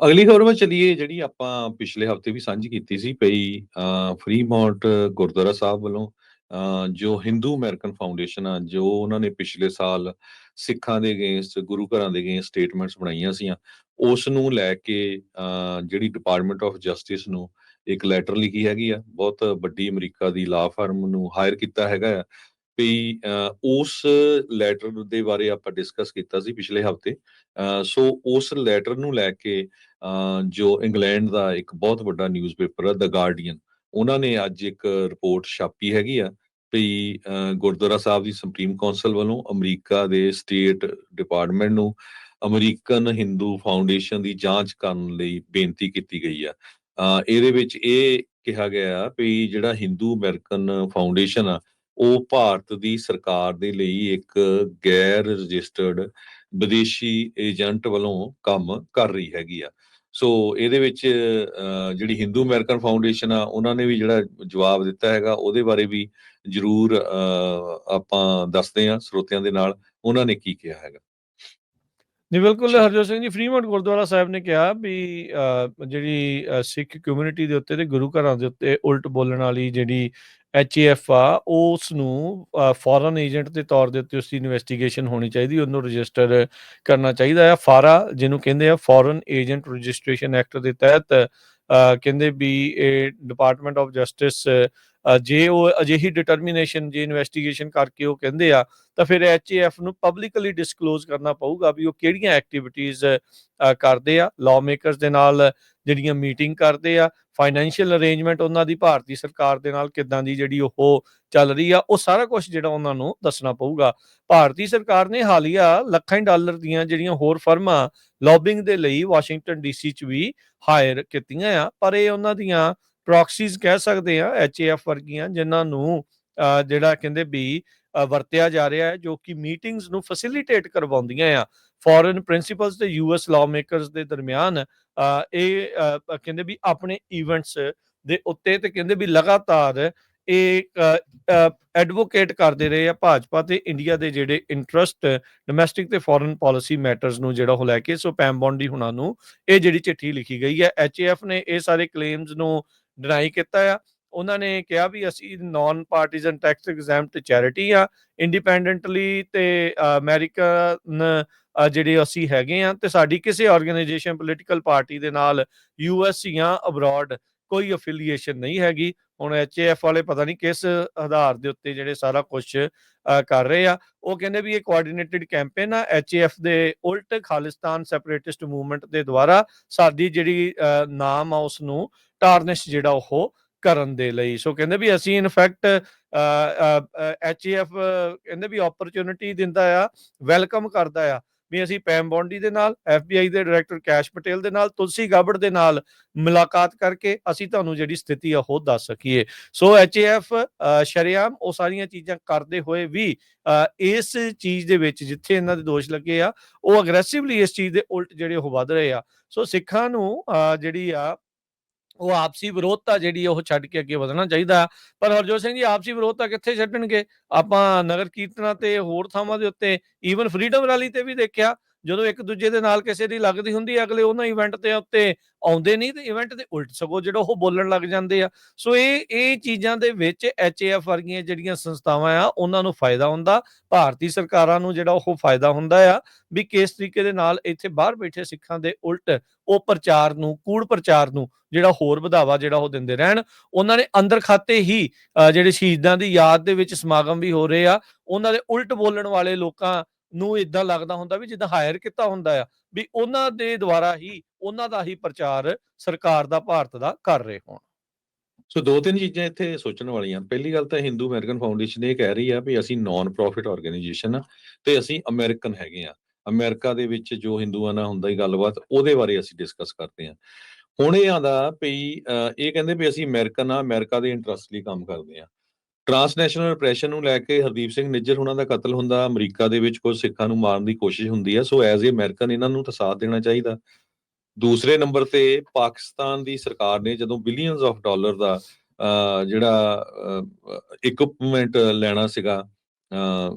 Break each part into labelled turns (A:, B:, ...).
A: ਅਗਲੀ ਖਬਰ ਵੱਲ ਚਲੀਏ ਜਿਹੜੀ ਆਪਾਂ ਪਿਛਲੇ ਹਫ਼ਤੇ ਵੀ ਸਾਂਝੀ ਕੀਤੀ ਸੀ ਪਈ ਅ, ਫਰੀਮੌਂਟ ਗੁਰਦੁਆਰਾ ਸਾਹਿਬ ਵੱਲੋਂ ਜੋ ਹਿੰਦੂ ਅਮਰੀਕਨ ਫਾਊਂਡੇਸ਼ਨ ਆ ਜੋ ਉਹਨਾਂ ਨੇ ਪਿਛਲੇ ਸਾਲ ਸਿੱਖਾਂ ਦੇ ਅਗੇਂਸਟ ਗੁਰੂ ਘਰਾਂ ਦੇ ਅਗੇਂਸਟ ਸਟੇਟਮੈਂਟਸ ਬਣਾਈਆਂ ਸੀਆਂ ਉਸ ਨੂੰ ਲੈ ਕੇ ਅ, ਜਿਹੜੀ ਡਿਪਾਰਟਮੈਂਟ ਆਫ ਜਸਟਿਸ ਨੂੰ ਇੱਕ ਲੈਟਰ ਲਿਖੀ ਹੈਗੀ ਆ ਬਹੁਤ ਵੱਡੀ ਅਮਰੀਕਾ ਦੀ ਲਾ ਫਰਮ ਨੂੰ ਹਾਇਰ ਕੀਤਾ ਹੈਗਾ ਆ ਵੀ ਉਸ ਲੈਟਰ ਦੇ ਬਾਰੇ ਆਪਾਂ ਡਿਸਕਸ ਕੀਤਾ ਸੀ ਪਿਛਲੇ ਹਫ਼ਤੇ। ਸੋ ਉਸ ਲੈਟਰ ਨੂੰ ਲੈ ਕੇ ਜੋ ਇੰਗਲੈਂਡ ਦਾ ਇੱਕ ਬਹੁਤ ਵੱਡਾ ਨਿਊਜ਼ਪੇਪਰ ਹੈ ਦ ਗਾਰਡੀਅਨ ਉਹਨਾਂ ਨੇ ਅੱਜ ਇੱਕ ਰਿਪੋਰਟ ਛਾਪੀ ਹੈਗੀ ਆ ਵੀ ਗੁਰਦੁਆਰਾ ਸਾਹਿਬ ਦੀ ਸੁਪਰੀਮ ਕੌਂਸਲ ਵੱਲੋਂ ਅਮਰੀਕਾ ਦੇ ਸਟੇਟ ਡਿਪਾਰਟਮੈਂਟ ਨੂੰ ਅਮਰੀਕਨ ਹਿੰਦੂ ਫਾਊਂਡੇਸ਼ਨ ਦੀ ਜਾਂਚ ਕਰਨ ਲਈ ਬੇਨਤੀ ਕੀਤੀ ਗਈ ਆ। ਇਹਦੇ ਵਿੱਚ ਇਹ ਕਿਹਾ ਗਿਆ ਵੀ ਜਿਹੜਾ ਹਿੰਦੂ ਅਮਰੀਕਨ ਫਾਊਂਡੇਸ਼ਨ ਆ ਉਹ ਭਾਰਤ ਦੀ ਸਰਕਾਰ ਦੇ ਲਈ ਇੱਕ ਗੈਰ ਰਜਿਸਟਰਡ ਵਿਦੇਸ਼ੀ ਏਜੰਟ ਵੱਲੋਂ ਕੰਮ ਕਰ ਰਹੀ ਹੈਗੀ ਆ। ਸੋ ਇਹਦੇ ਵਿੱਚ ਜਿਹੜੀ ਹਿੰਦੂ ਅਮਰੀਕਨ ਫਾਊਂਡੇਸ਼ਨ ਆ ਉਹਨਾਂ ਨੇ ਵੀ ਜਿਹੜਾ ਜਵਾਬ ਦਿੱਤਾ ਹੈਗਾ ਉਹਦੇ ਬਾਰੇ ਵੀ ਜਰੂਰ ਆਪਾਂ ਦੱਸਦੇ ਹਾਂ ਸਰੋਤਿਆਂ ਦੇ ਨਾਲ ਉਹਨਾਂ ਨੇ ਕੀ ਕਿਹਾ ਹੈਗਾ।
B: ਨਹੀਂ ਬਿਲਕੁਲ ਹਰਜੋਤ ਸਿੰਘ ਜੀ ਫਰੀਮੌਂਟ ਗੁਰਦੁਆਰਾ ਸਾਹਿਬ ਨੇ ਕਿਹਾ ਵੀ ਜਿਹੜੀ ਸਿੱਖ ਕਮਿਊਨਿਟੀ ਦੇ ਉੱਤੇ ਤੇ ਗੁਰੂ ਘਰਾਂ ਦੇ ਉੱਤੇ ਉਲਟ ਬੋਲਣ ਵਾਲੀ ਜਿਹੜੀ ਐਚਏਐਫ ਆ, ਉਸ ਨੂੰ ਫੋਰਨ ਏਜੰਟ ਦੇ ਤੌਰ ਦੇ ਉੱਤੇ ਉਸ ਦੀ ਇਨਵੈਸਟੀਗੇਸ਼ਨ ਹੋਣੀ ਚਾਹੀਦੀ, ਉਹਨੂੰ ਰਜਿਸਟਰ ਕਰਨਾ ਚਾਹੀਦਾ ਆ। ਫਾਰਾ ਜਿਹਨੂੰ ਕਹਿੰਦੇ ਆ ਫੋਰਨ ਏਜੰਟ ਰਜਿਸਟ੍ਰੇਸ਼ਨ ਐਕਟ ਦੇ ਤਹਿਤ ਕਹਿੰਦੇ ਵੀ ਇਹ ਡਿਪਾਰਟਮੈਂਟ ਆਫ ਜਸਟਿਸ ਜੇ ਉਹ ਅਜਿਹੀ ਡਿਟਰਮੀਨੇਸ਼ਨ ਜੇ ਇਨਵੈਸਟੀਗੇਸ਼ਨ ਕਰਕੇ ਉਹ ਕਹਿੰਦੇ ਆ, ਤਾਂ ਫਿਰ ਐਚਏਐਫ ਨੂੰ ਪਬਲਿਕਲੀ ਡਿਸਕਲੋਜ਼ ਕਰਨਾ ਪਊਗਾ ਵੀ ਉਹ ਕਿਹੜੀਆਂ ਐਕਟੀਵਿਟੀਆਂ ਕਰਦੇ ਆ ਲਾਅ ਮੇਕਰਸ ਦੇ ਨਾਲ ਜਿਹੜੀਆਂ ਮੀਟਿੰਗ ਕਰਦੇ ਆ ਫਾਈਨੈਂਸ਼ੀਅਲ ਅਰੇਂਜਮੈਂਟ ਉਹਨਾਂ ਦੀ ਭਾਰਤੀ ਸਰਕਾਰ ਦੇ ਨਾਲ ਕਿੱਦਾਂ ਦੀ ਜਿਹੜੀ ਉਹ ਚੱਲ ਰਹੀ ਆ, ਉਹ ਸਾਰਾ ਕੁਝ ਜਿਹੜਾ ਉਹਨਾਂ ਨੂੰ ਦੱਸਣਾ ਪਊਗਾ। ਭਾਰਤੀ ਸਰਕਾਰ ਨੇ ਹਾਲੀਆ ਲੱਖਾਂ ਡਾਲਰ ਦੀਆਂ ਜਿਹੜੀਆਂ ਹੋਰ ਫਰਮਾਂ ਲੌਬਿੰਗ ਦੇ ਲਈ ਵਾਸ਼ਿੰਗਟਨ ਡੀਸੀ ਚ ਵੀ ਹਾਇਰ ਕੀਤੀਆਂ ਆ, ਪਰ ਇਹ ਉਹਨਾਂ ਦੀਆਂ ਪ੍ਰੌਕਸੀਜ਼ ਕਹਿ ਸਕਦੇ ਆ ਐਚਏਐਫ ਵਰਗੀਆਂ ਜਿਨ੍ਹਾਂ ਨੂੰ ਅ, ਜਿਹੜਾ ਕਹਿੰਦੇ ਵੀ ਵਰਤਿਆ ਜਾ ਰਿਹਾ ਹੈ ਜੋ ਕਿ ਮੀਟਿੰਗਸ ਨੂੰ ਫੈਸਿਲਿਟੇਟ ਕਰਵਾਉਂਦੀਆਂ ਆ। ਫੋਰਨ ਪ੍ਰਿੰਸੀਪਲਸ ਤੇ ਯੂਐਸ ਲਾਅ ਮੇਕਰਸ ਦੇ ਦਰਮਿਆਨ ਇਹ ਕਹਿੰਦੇ ਵੀ ਆਪਣੇ ਇਵੈਂਟਸ ਦੇ ਉੱਤੇ ਤੇ ਕਹਿੰਦੇ ਵੀ ਲਗਾਤਾਰ ਇਹ ਐਡਵੋਕੇਟ ਕਰਦੇ ਰਹੇ ਆ ਭਾਜਪਾ ਤੇ ਇੰਡੀਆ ਦੇ ਜਿਹੜੇ ਇੰਟਰਸਟ ਡੋਮੈਸਟਿਕ ਤੇ ਫੋਰਨ ਪਾਲਿਸੀ ਮੈਟਰਸ ਨੂੰ ਜਿਹੜਾ ਉਹ ਲੈ ਕੇ ਸੋ ਪੈਮ ਬੌਂਡੀ ਹੁਣਾਂ ਨੂੰ ਇਹ ਜਿਹੜੀ ਚਿੱਠੀ ਲਿਖੀ ਗਈ ਹੈ। ਐਚਏਐਫ ਨੇ ਇਹ ਸਾਰੇ ਕਲੇਮਸ ਨੂੰ ਡਿਨਾਈ ਕੀਤਾ ਆ। ਉਹਨਾਂ ਨੇ ਕਿਹਾ ਵੀ ਅਸੀਂ non partisan tax exempt charity ਆ। ਇੰਡੀਪੈਂਡੈਂਟਲੀ ਤੇ ਅਮਰੀਕਨ ਜਿਹੜੇ ਅਸੀਂ ਹੈਗੇ ਆ ਤੇ ਸਾਡੀ ਕਿਸੇ ਆਰਗੇਨਾਈਜੇਸ਼ਨ ਪੋਲੀਟੀਕਲ ਪਾਰਟੀ ਦੇ ਨਾਲ ਯੂਐਸ ਜਾਂ ਅਬਰਾਡ ਕੋਈ ਅਫੀਲੀਏਸ਼ਨ ਨਹੀਂ ਹੈਗੀ। ਹੁਣ ਐਫ ਵਾਲੇ ਪਤਾ ਨਹੀਂ ਕਿਸ ਆਧਾਰ ਦੇ ਉੱਤੇ ਜਿਹੜੇ ਸਾਰਾ ਕੁਝ ਕਰ ਰਹੇ ਆ। ਉਹ ਕਹਿੰਦੇ ਵੀ ਇਹ ਕੋਆਰਡੀਨੇਟਿਡ ਕੈਂਪੇਨ ਆ ਐਚ ਏ ਐਫ ਦੇ ਉਲਟ ਖਾਲਿਸਤਾਨ ਸੈਪਰੇਟਿਸਟ ਮੂਵਮੈਂਟ ਦੇ ਦੁਆਰਾ ਸਾਡੀ ਜਿਹੜੀ ਨਾਮ ਆ ਉਸ ਨੂੰ ਟਾਰਨਿਸ਼ ਜਿਹੜਾ ਉਹ ਕਰਨ ਦੇ ਲਈ। ਸੋ ਕਹਿੰਦੇ ਵੀ ਅਸੀਂ ਇਨਫੈਕਟ ਐਚ ਐ ਐਫ ਕਹਿੰਦੇ ਵੀ ਓਪਰਚ्युनिटी ਦਿੰਦਾ ਆ ਵੈਲਕਮ ਕਰਦਾ ਆ। ਵੀ ਅਸੀਂ ਪੈਮ ਬੌਂਡੀ ਦੇ ਨਾਲ ਐਫਬੀਆਈ ਦੇ ਡਾਇਰੈਕਟਰ ਕੈਸ਼ ਪਟੇਲ ਦੇ ਨਾਲ ਤੁਲਸੀ ਗਾਬੜ ਦੇ ਨਾਲ ਮੁਲਾਕਾਤ ਕਰਕੇ ਅਸੀਂ ਤੁਹਾਨੂੰ ਜਿਹੜੀ ਸਥਿਤੀ ਆ ਉਹ ਦੱਸ ਸਕੀਏ। ਸੋ ਐਚਏਐਫ ਸ਼ਰਿਆਮ ਉਹ ਸਾਰੀਆਂ ਚੀਜ਼ਾਂ ਕਰਦੇ ਹੋਏ ਵੀ ਅ, ਇਸ ਚੀਜ਼ ਦੇ ਵਿੱਚ ਜਿੱਥੇ ਇਹਨਾਂ ਦੇ ਦੋਸ਼ ਲੱਗੇ ਆ ਉਹ ਅਗਰੈਸਿਵਲੀ ਇਸ ਚੀਜ਼ ਦੇ ਉਲਟ ਜਿਹੜੇ ਉਹ ਵੱਧ ਰਹੇ ਆ। ਸੋ ਸਿੱਖਾਂ ਨੂੰ ਅ, ਜਿਹੜੀ ਆ ਉਹ ਆਪਸੀ ਵਿਰੋਧਤਾ ਜਿਹੜੀ ਆ ਉਹ ਛੱਡ ਕੇ ਅੱਗੇ ਵਧਣਾ ਚਾਹੀਦਾ। ਪਰ ਹਰਜੋਤ ਸਿੰਘ ਜੀ, ਆਪਸੀ ਵਿਰੋਧਤਾ ਕਿੱਥੇ ਛੱਡਣਗੇ? ਆਪਾਂ ਨਗਰ ਕੀਰਤਨਾਂ ਤੇ ਹੋਰ ਥਾਵਾਂ ਦੇ ਉੱਤੇ ਈਵਨ ਫਰੀडम ਰੈਲੀ ਤੇ ਵੀ ਦੇਖਿਆ। ਜਦੋਂ ਇੱਕ ਦੂਜੇ ਦੇ ਨਾਲ ਕਿਸੇ ਦੀ ਲੱਗਦੀ ਹੁੰਦੀ ਹੈ, ਅਗਲੇ ਉਹਨਾਂ ਇਵੈਂਟ ਤੇ ਉੱਤੇ ਆਉਂਦੇ ਨਹੀਂ ਤੇ ਇਵੈਂਟ ਦੇ ਉਲਟ ਸਗੋਂ ਜਿਹੜਾ ਉਹ ਬੋਲਣ ਲੱਗ ਜਾਂਦੇ ਆ। ਸੋ ਇਹ ਇਹ ਚੀਜ਼ਾਂ ਦੇ ਵਿੱਚ ਐਚਏਐਫ ਵਰਗੀਆਂ ਜਿਹੜੀਆਂ ਸੰਸਥਾਵਾਂ ਆ ਉਹਨਾਂ ਨੂੰ ਫਾਇਦਾ ਹੁੰਦਾ। ਭਾਰਤੀ ਸਰਕਾਰਾਂ ਨੂੰ ਜਿਹੜਾ ਉਹ ਫਾਇਦਾ ਹੁੰਦਾ ਆ ਵੀ ਕਿਸ ਤਰੀਕੇ ਦੇ ਨਾਲ ਇੱਥੇ ਬਾਹਰ ਬੈਠੇ ਸਿੱਖਾਂ ਦੇ ਉਲਟ ਉਹ ਪ੍ਰਚਾਰ ਨੂੰ ਕੂੜ ਪ੍ਰਚਾਰ ਨੂੰ ਜਿਹੜਾ ਹੋਰ ਵਧਾਵਾ ਜਿਹੜਾ ਉਹ ਦਿੰਦੇ ਰਹਿਣ। ਉਹਨਾਂ ਨੇ ਅੰਦਰ ਖਾਤੇ ਹੀ ਅ, ਜਿਹੜੇ ਸ਼ਹੀਦਾਂ ਦੀ ਯਾਦ ਦੇ ਵਿੱਚ ਸਮਾਗਮ ਵੀ ਹੋ ਰਹੇ ਆ ਉਹਨਾਂ ਦੇ ਉਲਟ ਬੋਲਣ ਵਾਲੇ ਲੋਕਾਂ ਨੂੰ ਇਦਾਂ ਲੱਗਦਾ ਹੁੰਦਾ ਵੀ ਜਿੱਦਾਂ ਹਾਇਰ ਕੀਤਾ ਹੁੰਦਾ ਆ, ਵੀ ਉਹਨਾਂ ਦੇ ਦੁਆਰਾ ਹੀ, ਉਹਨਾਂ ਦਾ ਹੀ ਪ੍ਰਚਾਰ ਸਰਕਾਰ ਦਾ, ਭਾਰਤ ਦਾ ਕਰ ਰਹੇ ਹੋਣ।
A: ਸੋ ਦੋ ਤਿੰਨ ਚੀਜ਼ਾਂ ਇੱਥੇ ਸੋਚਣ ਵਾਲੀਆਂ। ਪਹਿਲੀ ਗੱਲ ਤਾਂ ਹਿੰਦੂ ਅਮਰੀਕਨ ਫਾਊਂਡੇਸ਼ਨ ਇਹ ਕਹਿ ਰਹੀ ਆ ਵੀ ਅਸੀਂ ਨਾਨ ਪ੍ਰੋਫਿਟ ਆਰਗੇਨਾਈਜੇਸ਼ਨ ਆ ਤੇ ਅਸੀਂ ਅਮਰੀਕਨ ਹੈਗੇ ਆ। ਅਮਰੀਕਾ ਦੇ ਵਿੱਚ ਜੋ ਹਿੰਦੂਆਂ ਨਾਲ ਹੁੰਦਾ ਹੀ ਗੱਲਬਾਤ, ਉਹਦੇ ਬਾਰੇ ਅਸੀਂ ਡਿਸਕਸ ਕਰਦੇ ਆ। ਹੁਣ ਇਹ ਆਂਦਾ ਵੀ ਇਹ ਕਹਿੰਦੇ ਵੀ ਅਸੀਂ ਅਮਰੀਕਨ ਆ ਅਮਰੀਕਾ ਦੇ ਇੰਟਰਸਟ ਲਈ ਕੰਮ ਕਰਦੇ ਆ। ਟ੍ਰਾਂਸਨੈਸ਼ਨਲ ਰਿਪਰੈਸ਼ਨ ਨੂੰ ਲੈ ਕੇ ਹਰਦੀਪ ਸਿੰਘ ਨਿੱਜਰ ਉਹਨਾਂ ਦਾ ਕਤਲ ਹੁੰਦਾ ਅਮਰੀਕਾ ਦੇ ਵਿੱਚ ਕੁਝ ਸਿੱਖਾਂ ਨੂੰ ਮਾਰਨ ਦੀ ਕੋਸ਼ਿਸ਼ ਹੁੰਦੀ ਆ ਸੋ ਐਜ਼ ਏ ਅਮਰੀਕਨ ਇਹਨਾਂ ਨੂੰ ਤਾਂ ਸਾਥ ਦੇਣਾ ਚਾਹੀਦਾ। ਦੂਸਰੇ ਨੰਬਰ ਤੇ ਪਾਕਿਸਤਾਨ ਦੀ ਸਰਕਾਰ ਨੇ ਜਦੋਂ ਬਿਲੀਅਨਸ ਆਫ ਡਾਲਰ ਦਾ ਅ, ਜਿਹੜਾ ਇਕਵਿਪਮੈਂਟ ਲੈਣਾ ਸੀਗਾ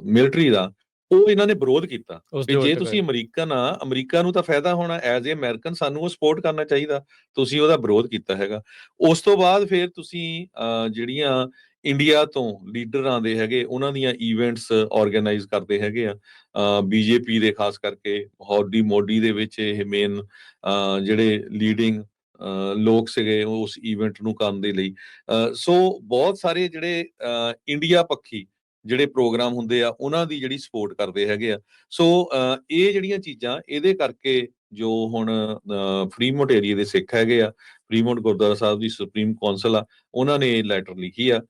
A: ਮਿਲਟਰੀ ਦਾ ਉਹ ਇਹਨਾਂ ਨੇ ਵਿਰੋਧ ਕੀਤਾ
B: ਦੇ
A: ਜੇ ਤੁਸੀਂ ਅਮਰੀਕਨ ਆ ਅਮਰੀਕਾ ਨੂੰ ਤਾਂ ਫਾਇਦਾ ਹੋਣਾ ਐਜ਼ ਅ ਅਮਰੀਕਨ ਸਾਨੂੰ ਉਹ ਸਪੋਰਟ ਕਰਨਾ ਚਾਹੀਦਾ ਤੁਸੀਂ ਉਹਦਾ ਵਿਰੋਧ ਕੀਤਾ ਹੈਗਾ। ਉਸ ਤੋਂ ਬਾਅਦ ਫਿਰ ਤੁਸੀਂ ਜਿਹੜੀਆਂ ਇੰਡੀਆ ਤੋਂ ਲੀਡਰ ਆਉਂਦੇ ਹੈਗੇ, ਉਹਨਾਂ ਦੀਆਂ ਇਵੈਂਟਸ ਆਰਗੇਨਾਈਜ਼ ਕਰਦੇ ਹੈਗੇ ਆ। ਬੀਜੇਪੀ ਦੇ ਖਾਸ ਕਰਕੇ, ਹੌਡੀ ਮੋਡੀ ਦੇ ਵਿੱਚ ਇਹ ਮੇਨ ਜਿਹੜੇ ਲੀਡਿੰਗ ਲੋਕ ਸੀਗੇ ਉਸ ਇਵੈਂਟ ਨੂੰ ਕਰਨ ਦੇ ਲਈ। ਸੋ ਬਹੁਤ ਸਾਰੇ ਜਿਹੜੇ ਇੰਡੀਆ ਪੱਖੀ ਜਿਹੜੇ ਪ੍ਰੋਗਰਾਮ ਹੁੰਦੇ ਆ, ਉਹਨਾਂ ਦੀ ਜਿਹੜੀ ਸਪੋਰਟ ਕਰਦੇ ਹੈਗੇ ਆ। ਸੋ ਇਹ ਜਿਹੜੀਆਂ ਚੀਜ਼ਾਂ, ਇਹਦੇ ਕਰਕੇ ਜੋ ਹੁਣ ਫਰੀਮੋਟ ਏਰੀਆ ਦੇ ਸਿੱਖ ਹੈਗੇ ਆ, ਫਰੀਮੋਟ ਗੁਰਦੁਆਰਾ ਸਾਹਿਬ ਦੀ ਸੁਪਰੀਮ ਕੌਂਸਲ ਆ, ਉਹਨਾਂ ਨੇ ਲੈਟਰ ਲਿਖੀ ਆ।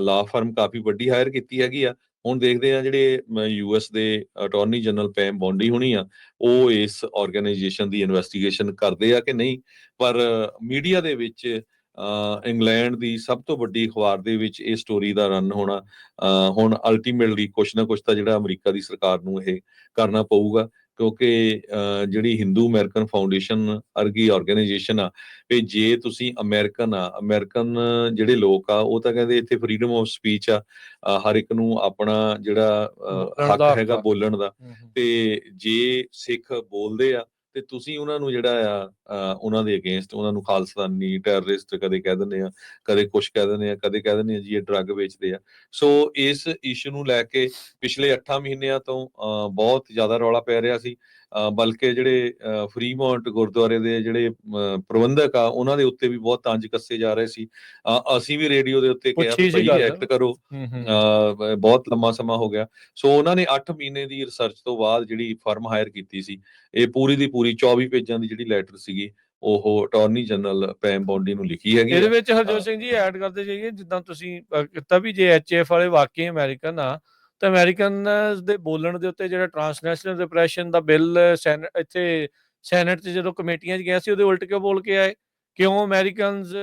A: ਲਾ ਫਰਮ ਕਾਫੀ ਵੱਡੀ ਹਾਇਰ ਕੀਤੀ ਹੈਗੀ ਆ। ਹੁਣ ਦੇਖਦੇ ਆ ਜਿਹੜੇ ਯੂਐਸ ਦੇ ਅਟਾਰਨੀ ਜਨਰਲ ਪੈਮ ਬੌਂਡੀ ਹੋਣੀ ਆ ਉਹ ਇਸ ਆਰਗੇਨਾਈਜੇਸ਼ਨ ਦੀ ਇਨਵੈਸਟੀਗੇਸ਼ਨ ਕਰਦੇ ਆ ਕਿ ਨਹੀਂ? ਪਰ ਮੀਡੀਆ ਦੇ ਵਿੱਚ ਅਹ, ਇੰਗਲੈਂਡ ਦੀ ਸਭ ਤੋਂ ਵੱਡੀ ਅਖਬਾਰ ਦੇ ਵਿੱਚ ਇਹ ਸਟੋਰੀ ਦਾ ਰਨ ਹੋਣਾ ਅਹ, ਹੁਣ ਅਲਟੀਮੇਟਲੀ ਕੁਛ ਨਾ ਕੁਛ ਤਾਂ ਜਿਹੜਾ ਅਮਰੀਕਾ ਦੀ ਸਰਕਾਰ ਨੂੰ ਇਹ ਕਰਨਾ ਪਊਗਾ। ਕਿਉਂਕਿ ਜਿਹੜੀ ਹਿੰਦੂ ਅਮਰੀਕਨ ਫਾਊਂਡੇਸ਼ਨ ਅਰਗੀ ਆਰਗੇਨਾਈਜੇਸ਼ਨ ਆ ਵੀ ਜੇ ਤੁਸੀਂ ਅਮਰੀਕਨ ਆ ਅਮਰੀਕਨ ਜਿਹੜੇ ਲੋਕ ਆ ਉਹ ਤਾਂ ਕਹਿੰਦੇ ਇੱਥੇ ਫਰੀडम ਆਫ ਸਪੀਚ ਆ ਹਰ ਇੱਕ ਨੂੰ ਆਪਣਾ ਜਿਹੜਾ ਹੱਕ ਹੈਗਾ। ਬੋਲਣ ਦਾ। ਤੇ ਜੇ ਸਿੱਖ ਬੋਲਦੇ ਆ ਤੇ ਤੁਸੀਂ ਉਹਨਾਂ ਨੂੰ ਜਿਹੜਾ ਆ ਉਹਨਾਂ ਦੇ ਅਗੇਂਸਟ ਉਹਨਾਂ ਨੂੰ ਖਾਲਸਾਨੀ ਟੈਰਰਿਸਟ ਕਦੇ ਕਹਿ ਦਿੰਦੇ ਆ ਕਦੇ ਕੁਛ ਕਹਿ ਦਿੰਦੇ ਆ ਕਦੇ ਕਹਿ ਦਿੰਦੇ ਆ ਜੀ ਇਹ ਡਰੱਗ ਵੇਚਦੇ ਆ। ਸੋ ਇਸ ਇਸ਼ੂ ਨੂੰ ਲੈ ਕੇ ਪਿਛਲੇ 8 ਮਹੀਨਿਆਂ ਤੋਂ ਬਹੁਤ ਜ਼ਿਆਦਾ ਰੌਲਾ ਪੈ ਰਿਹਾ ਸੀ। ਬਲਕਿ ਜਿਹੜੇ ਫਰੀਮੌਂਟ ਗੁਰਦੁਆਰੇ ਦੇ ਜਿਹੜੇ ਪ੍ਰਬੰਧਕ ਆ ਉਹਨਾਂ ਦੇ ਉੱਤੇ ਵੀ ਬਹੁਤ ਤੰਜ ਕੱਸੇ ਜਾ ਰਹੇ ਸੀ। ਅਸੀਂ ਵੀ ਰੇਡੀਓ ਦੇ ਉੱਤੇ ਕਿਹਾ ਭਾਈ। ਐਕਟ ਕਰੋ। ਬਹੁਤ ਲੰਮਾ ਸਮਾਂ ਹੋ ਗਿਆ। ਸੋ ਉਹਨਾਂ ਨੇ 8 ਮਹੀਨੇ ਦੀ ਰਿਸਰਚ ਤੋਂ ਬਾਅਦ ਜਿਹੜੀ ਫਰਮ ਹਾਇਰ ਕੀਤੀ ਸੀ ਇਹ ਪੂਰੀ ਦੀ ਪੂਰੀ 24 ਪੇਜਾਂ ਦੀ ਜਿਹੜੀ ਲੈਟਰ ਸੀਗੀ ਉਹ ਅਟਾਰਨੀ ਜਨਰਲ ਪੈਮ ਬੌਂਡੀ ਨੂੰ ਲਿਖੀ ਹੈਗੀ
B: ਇਹਦੇ। ਵਿੱਚ ਹਰਜੋਤ। ਸਿੰਘ ਜੀ ਐਡ ਕਰਦੇ ਜਾਈਏ ਜਿੱਦਾਂ ਤੁਸੀਂ ਕੀਤਾ ਵੀ ਜੇ ਐਚਐਫ ਵਾਲੇ ਵਾਕਈ ਅਮਰੀਕਨ ਆ ਤਾਂ ਅਮਰੀਕਨ ਦੇ ਬੋਲਣ ਦੇ ਉੱਤੇ ਜਿਹੜਾ ਟ੍ਰਾਂਸਨੈਸ਼ਨਲ ਰਿਪਰੈਸ਼ਨ ਦਾ ਬਿੱਲ ਇੱਥੇ ਸੈਨੇਟ 'ਚ ਜਦੋਂ ਕਮੇਟੀਆਂ 'ਚ ਗਿਆ ਸੀ ਉਹਦੇ ਉਲਟ ਕਿਉਂ ਬੋਲ ਕੇ ਆਏ ਕਿਉਂ ਅਮਰੀਕਨਸ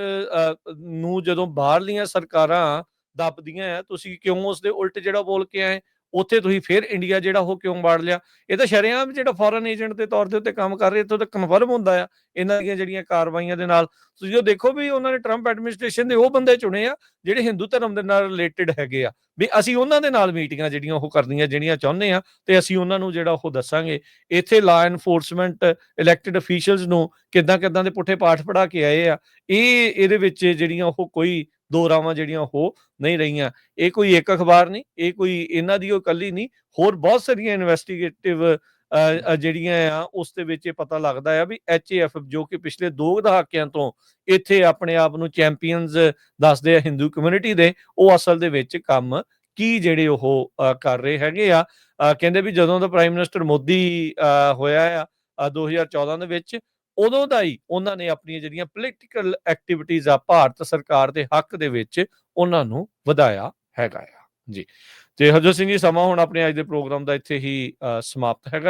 B: ਨੂੰ ਜਦੋਂ ਬਾਹਰਲੀਆਂ ਸਰਕਾਰਾਂ ਦੱਬਦੀਆਂ ਆ ਤੁਸੀਂ ਕਿਉਂ ਉਸ ਦੇ ਉਲਟ ਜਿਹੜਾ ਬੋਲ ਕੇ ਆਏ ਉੱਥੇ ਤੁਸੀਂ ਫਿਰ ਇੰਡੀਆ ਜਿਹੜਾ ਉਹ ਕਿਉਂ ਵਾੜ ਲਿਆ? ਇਹ ਤਾਂ ਸ਼ਰੇਆਮ ਜਿਹੜਾ ਫੋਰਨ ਏਜੰਟ ਦੇ ਤੌਰ ਦੇ ਉੱਤੇ ਕੰਮ ਕਰ ਰਹੇ, ਇੱਥੋਂ ਤਾਂ ਕਨਫਰਮ ਹੁੰਦਾ ਆ, ਇਹਨਾਂ ਦੀਆਂ ਜਿਹੜੀਆਂ ਕਾਰਵਾਈਆਂ ਦੇ ਨਾਲ। ਤੁਸੀਂ ਉਹ ਦੇਖੋ ਵੀ ਉਹਨਾਂ ਨੇ ਟਰੰਪ ਐਡਮਿਨਿਸਟ੍ਰੇਸ਼ਨ ਦੇ ਉਹ ਬੰਦੇ ਚੁਣੇ ਆ, ਜਿਹੜੇ ਹਿੰਦੂ ਧਰਮ ਦੇ ਨਾਲ ਰਿਲੇਟਡ ਹੈਗੇ ਆ। ਵੀ ਅਸੀਂ ਉਹਨਾਂ ਦੇ ਨਾਲ ਮੀਟਿੰਗਾਂ ਜਿਹੜੀਆਂ ਉਹ ਕਰਨੀਆਂ, ਜਿਹੜੀਆਂ ਚਾਹੁੰਦੇ ਆ, ਤੇ ਅਸੀਂ ਉਹਨਾਂ ਨੂੰ ਜਿਹੜਾ ਉਹ ਦੱਸਾਂਗੇ। ਇੱਥੇ ਲਾ ਐਨਫੋਰਸਮੈਂਟ ਇਲੈਕਟਿਡ ਅਫੀਸ਼ੀਅਲਸ ਨੂੰ ਕਿੱਦਾਂ ਕਿੱਦਾਂ ਦੇ ਪੁੱਠੇ ਪਾਠ ਪੜਾ ਕੇ ਆਏ ਆ, ਇਹ, ਇਹਦੇ ਵਿੱਚ ਜਿਹੜੀਆਂ ਉਹ ਕੋਈ ਦੋ ਰਾਵਾਂ ਜਿਹੜੀਆਂ ਉਹ ਨਹੀਂ ਰਹੀਆਂ। ਇਹ ਕੋਈ ਇੱਕ ਅਖਬਾਰ ਨਹੀਂ ਇਹ ਕੋਈ ਇਹਨਾਂ ਦੀ ਉਹ ਇਕੱਲੀ ਨਹੀਂ ਹੋਰ ਬਹੁਤ ਸਾਰੀਆਂ ਇਨਵੈਸਟੀਗੇਟਿਵ ਜਿਹੜੀਆਂ ਆ ਉਸ ਦੇ ਵਿੱਚ ਇਹ ਪਤਾ ਲੱਗਦਾ ਆ ਵੀ ਐਚਏਐਫ ਜੋ ਕਿ ਪਿਛਲੇ ਦੋ ਦਹਾਕਿਆਂ ਤੋਂ ਇੱਥੇ ਆਪਣੇ ਆਪ ਨੂੰ ਚੈਂਪੀਅਨਸ ਦੱਸਦੇ ਆ ਹਿੰਦੂ ਕਮਿਊਨਿਟੀ ਦੇ ਉਹ ਅਸਲ ਦੇ ਵਿੱਚ ਕੰਮ ਕੀ ਜਿਹੜੇ ਉਹ ਕਰ ਰਹੇ ਹੈਗੇ ਆ। ਕਹਿੰਦੇ ਵੀ ਜਦੋਂ ਦਾ ਪ੍ਰਾਈਮ ਮਿਨਿਸਟਰ ਮੋਦੀ ਅ, ਹੋਇਆ ਆ ਅ, 2014 ਦੇ ਵਿੱਚ ਉਦੋਂ ਦਾ ਹੀ ਉਹਨਾਂ ਨੇ ਆਪਣੀਆਂ ਜਿਹੜੀਆਂ ਪੋਲੀਟੀਕਲ ਐਕਟੀਵਿਟੀਜ਼ ਆ ਭਾਰਤ ਸਰਕਾਰ ਦੇ ਹੱਕ ਦੇ ਵਿੱਚ ਉਹਨਾਂ ਨੂੰ ਵਧਾਇਆ ਹੈਗਾ ਆ। ਜੀ। ਤੇ ਹਰਜੋਤ ਸਿੰਘ ਜੀ ਸਮਾਂ ਹੁਣ ਆਪਣੇ ਅੱਜ ਦੇ ਪ੍ਰੋਗਰਾਮ ਦਾ ਇੱਥੇ ਹੀ ਅ, ਸਮਾਪਤ ਹੈਗਾ।